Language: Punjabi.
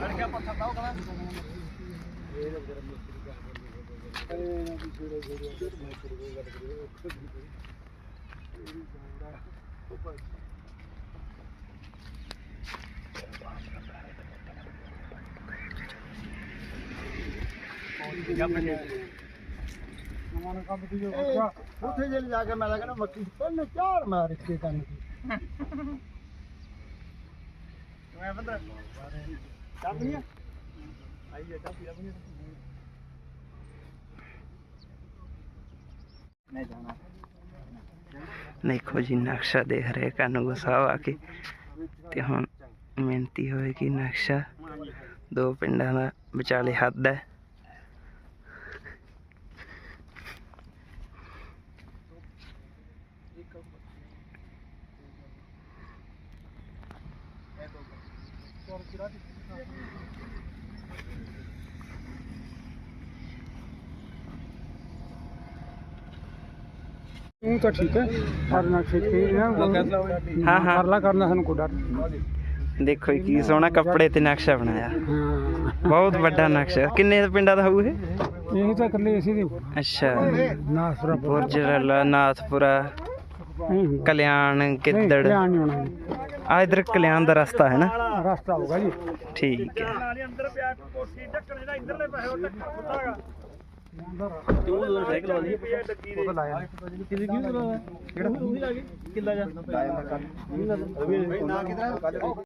लड़के पत्थर लाओ कला Yeah, but ਗਿਆ ਪੱਥਰ ਤਾਂ ਉਹ ਕਹਣਾ ਉੱਥੇ ਜੇ ਜਾ ਕੇ ਮੈਂ ਕਹਿੰਦਾ ਮੱਕੀ ਪਹਿਲੇ ਚਾਰ ਮਾਰ ਕੇ ਕੰਨ ਮੈਂ ਬੰਦਾ ਚਾਬੀਆਂ ਆਈ ਜਾ ਚਾਬੀ ਚਾਬੀ ਨਹੀਂ ਜਾਣਾ। ਦੇਖੋ ਜੀ ਨਕਸ਼ਾ ਦੇਖ ਰਹੇ ਕਾਨੂੰ ਸਾਹਿਬ ਆ ਕੇ। ਤੇ ਹੁਣ ਮਿਹਨਤੀ ਹੋਏਗੀ ਨਕਸ਼ਾ। ਦੋ ਪਿੰਡਾਂ ਦਾ ਵਿਚਾਲੇ ਹੱਦ ਹੈ। ਠੀਕ ਹੈ। ਪਰ ਨਾ ਠੀਕ ਹੈ ਹਾਂ ਹਾਂ। ਪਰਲਾ ਕਰਨਾ ਸਾਨੂੰ ਕੋਈ ਡਰ ਦੇਖੋ ਜੀ ਕੀ ਸੋਹਣਾ ਕੱਪੜੇ ਤੇ ਨਕਸ਼ਾ ਬਣਾਇਆ। ਬਹੁਤ ਵੱਡਾ ਨਕਸ਼ਾ। ਕਿੰਨੇ ਪਿੰਡਾਂ ਦਾ ਹੋਊ ਇਹ? ਇਹ ਤਾਂ ਇਕੱਲੇ ਇਸੇ ਦੀ ਅੱਛਾ। ਨਾ ਸੁਰਾ ਬੁਰਜ ਕਲਿਆਣ ਗਿੱਦੜ ਧਿਆਨ ਨਹੀਂ ਹੋਣਾ ਆ ਇਧਰ ਕਲਿਆਣ ਦਾ ਰਸਤਾ ਹੈ ਨਾ? ਰਸਤਾ ਹੋਗਾ ਜੀ। ਠੀਕ ਹੈ। ਨਾਲੇ ਅੰਦਰ ਪਿਆ ਕੋਠੀ ਢੱਕਣ ਜਿਹੜਾ ਇੰਦਰਲੇ ਪਾਸੇ ਉਹ ਢੱਕਣ ਖੁੱਲ੍ਹਾ ਹੈਗਾ। ਉਹ ਸਾਈਕਲ ਵਾਲੀ ਡੱਕੀ ਦੇ। ਲਾਇਆ ਕਿਹਦੇ ਕਿਉਂ ਕਿਹੜਾ? ਉਹੀ ਲੱਗੇ ਕਿੱਲਾ ਜਾ? ਲਾਇਆ ਮੈਂ ਕੱਲ ਨਾ ਕਿਧਰ